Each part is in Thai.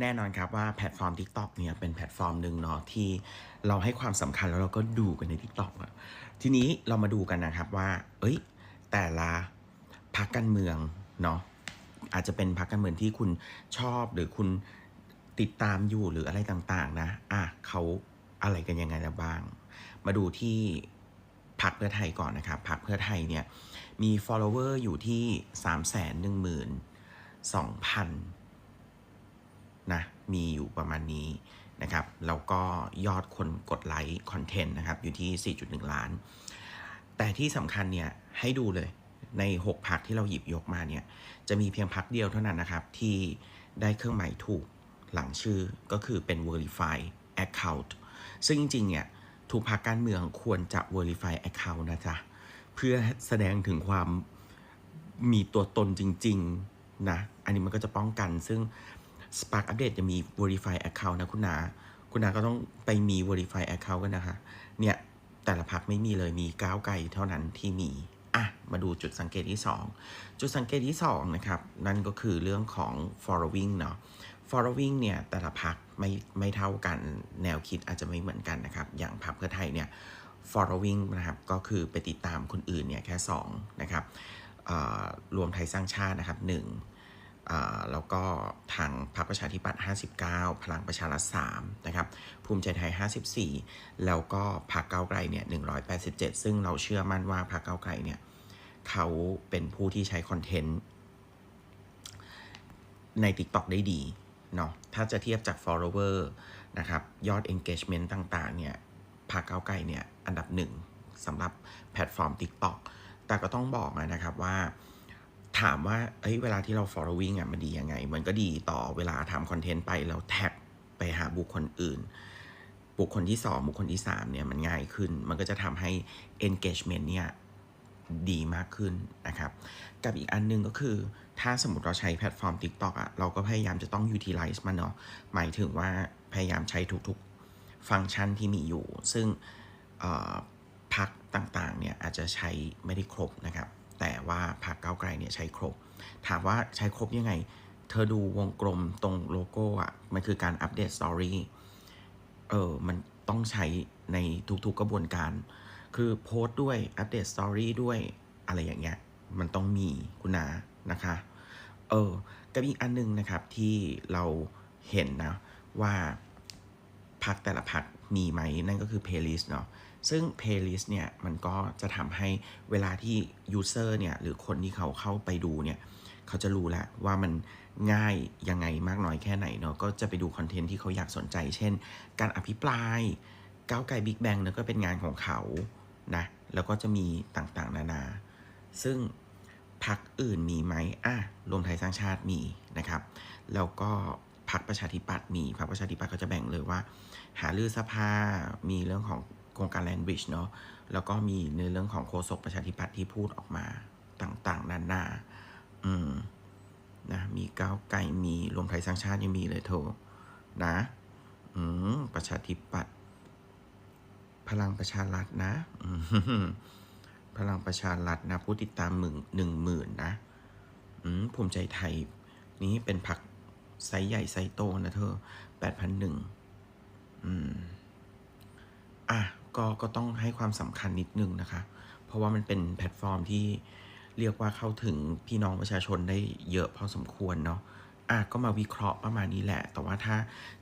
แน่นอนครับว่าแพลตฟอร์ม TikTok เนี่ยเป็นแพลตฟอร์มหนึ่งเนาะที่เราให้ความสำคัญแล้วเราก็ดูกันใน TikTok อะทีนี้เรามาดูกันนะครับว่า เอ้ย แต่ละพรรคการเมืองเนาะอาจจะเป็นพรรคการเมืองที่คุณชอบหรือคุณติดตามอยู่หรืออะไรต่างๆนะ อะเขาอะไรกันยังไงแล้วบ้าง มาดูที่พรรคเพื่อไทยก่อนนะครับพรรคเพื่อไทยเนี่ยมี follower อยู่ที่ 3 1 1 2 0 0 0 นะมีอยู่ประมาณนี้นะครับแล้วก็ยอดคนกดไลค์คอนเทนต์นะครับอยู่ที่ 4.1 ล้าน แต่ที่สำคัญเนี่ยให้ดูเลยใน 6พักที่เราหยิบยกมาเนี่ยจะมีเพียงพักเดียวเท่านั้นนะครับ ที่ได้เครื่องหมายถูกหลังชื่อก็คือเป็น verify account ซึ่งจริงๆเนี่ยทุกพักการเมืองควรจะ verify account นะจ๊ะ เพื่อแสดงถึงความมีตัวตนจริง ๆ นะ อันนี้มันก็จะป้องกันซึ่ง Spark Update จะมี verify account นะคุณนา คุณนาก็ต้องไปมี verify account กันนะคะ เนี่ย แต่ละพักไม่มีเลยมีก้าวไกลเท่านั้นที่มี อะ มาดูจุดสังเกตที่ 2 จุดสังเกตที่ 2 นะครับ นั่นก็คือเรื่องของ following เนาะ following เนี่ย แต่ละพักไม่ไม่เท่ากันแนวคิดอาจจะไม่เหมือนกันนะครับ อย่างพรรคเพื่อไทยเนี่ย following นะครับ ก็คือไปติดตามคนอื่นเนี่ยแค่2นะครับรวมไทยสร้างชาตินะครับ1อ่า แล้วก็ทางพรรคประชาธิปัตย์59 พลังประชารัฐ3นะครับ ภูมิใจไทย 54 แล้วก็พรรคก้าไกลเนี่ย 187 ซึ่งเราเชื่อมั่นว่าพรรคก้าไกลเนี่ย เขาเป็นผู้ที่ใช้คอนเทนต์ใน TikTok ได้ดีเนาะ ถ้าจะเทียบจาก follower นะครับ ยอด engagement ต่างๆ เนี่ย พรรคก้าไกลเนี่ย อันดับหนึ่งสำหรับแพลตฟอร์ม TikTok แต่ก็ต้องบอกนะครับว่า ถามว่าเอ้ยเวลาที่เรา following อะมันดียังไง มันก็ดีต่อเวลาทำคอนเทนต์ไปแล้วแท็กไปหาบุคคลอื่น บุคคลที่ 2 บุคคลที่ 3 เนี่ยมันง่ายขึ้น มันก็จะทำให้ engagement เนี่ยดีมากขึ้นนะครับ กับอีกอันหนึงก็คือ ถ้าสมมติเราใช้แพลตฟอร์ม TikTok อะเราก็พยายามจะต้อง utilize มันเนาะหมายถึงว่าพยายามใช้ทุกๆ ฟังก์ชันที่มีอยู่ ซึ่งพักต่างๆเนี่ยอาจจะใช้ไม่ได้ครบนะครับ ว่าพักก้าวไกลเนี่ยใช้ครบ ถามว่าใช้ครบยังไง เธอดูวงกลมตรงโลโก้อะมันคือการอัปเดตสตอรี่เออมันต้องใช้ในทุกๆกระบวนการ คือโพสต์ด้วยอัปเดตสตอรี่ด้วยอะไรอย่างเงี้ยมันต้องมีคุณนานะคะ เออกับอีกอันนึงนะครับที่เราเห็นนะว่า พักแต่ละพักมีไหมนั่นก็คือ playlist เนาะซึ่ง playlist เนี่ยมันก็จะทำให้เวลาที่ user เนี่ยหรือคนที่เขาเข้าไปดูเนี่ยเขาจะรู้แล้วว่ามันง่ายยังไงมากน้อยแค่ไหนเนาะก็จะไปดูคอนเทนต์ที่เขาอยากสนใจ เช่น การอภิปรายก้าวไกลบิ๊กแบงเนี่ยก็เป็นงานของเขานะแล้วก็จะมีต่างๆ นานา ซึ่งพักอื่นมีไหมอะรวมไทยสร้างชาติมีนะครับ แล้วก็ พักประชาธิปัตย์มีพักประชาธิปัตย์ก็จะแบ่งเลยว่า หาลือสภา มีเรื่องของโครงการแลนบริดจ์เนาะแล้วก็มีในเรื่องของโฆษกประชาธิปัตย์ที่พูดออกมาต่างๆ นานาอืมนะมีก้าวไกลมีรวมไทยสร้างชาติยังมีเลยโทนะอืมประชาธิปัตย์พลังประชารัฐนะอืมพลังประชารัฐนะ ผู้ติดตามหมื่นหนึ่งหมื่นนะ อืมภูมิใจไทย นี้เป็นผัก ไซส์ใหญ่ไซส์โตนะเธอแปดพันหนึ่งอืม อะ ก็ก็ต้องให้ความสำคัญนิดนึงนะคะ เพราะว่ามันเป็นแพลตฟอร์มที่เรียกว่าเข้าถึงพี่น้องประชาชนได้เยอะพอสมควรเนาะอะก็มาวิเคราะห์ประมาณนี้แหละ แต่ว่าถ้า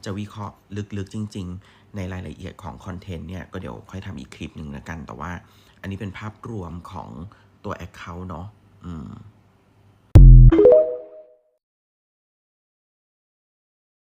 จะวิเคราะห์ลึกๆจริง ๆ ในรายละเอียดของคอนเทนต์เนี่ย ก็เดี๋ยวค่อยทำอีกคลิปหนึ่งล้วกัน แต่ว่า อันนี้เป็นภาพรวมของตัว Account เนาะอืม